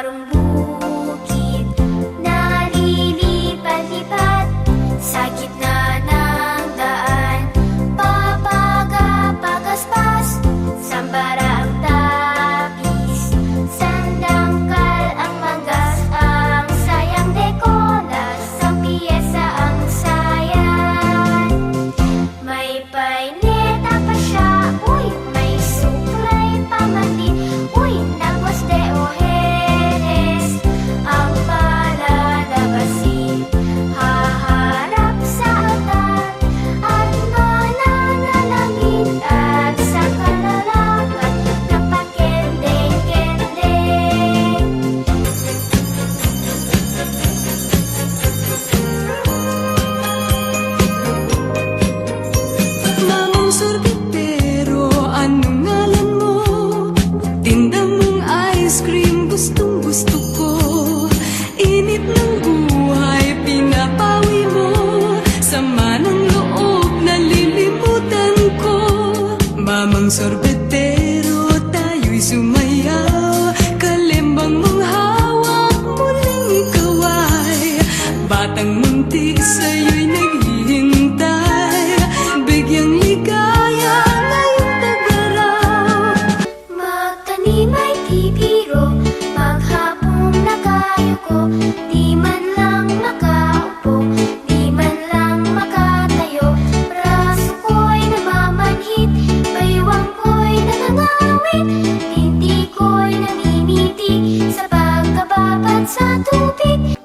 parang bukid na lilipat-lipat sa gitna ng daan. Papaga-pagaspas, sambara tapis, sandangkal ang manggas, ang sayang dekolas, ang piyesa ang sayan. May painit. mengerbit конца тупик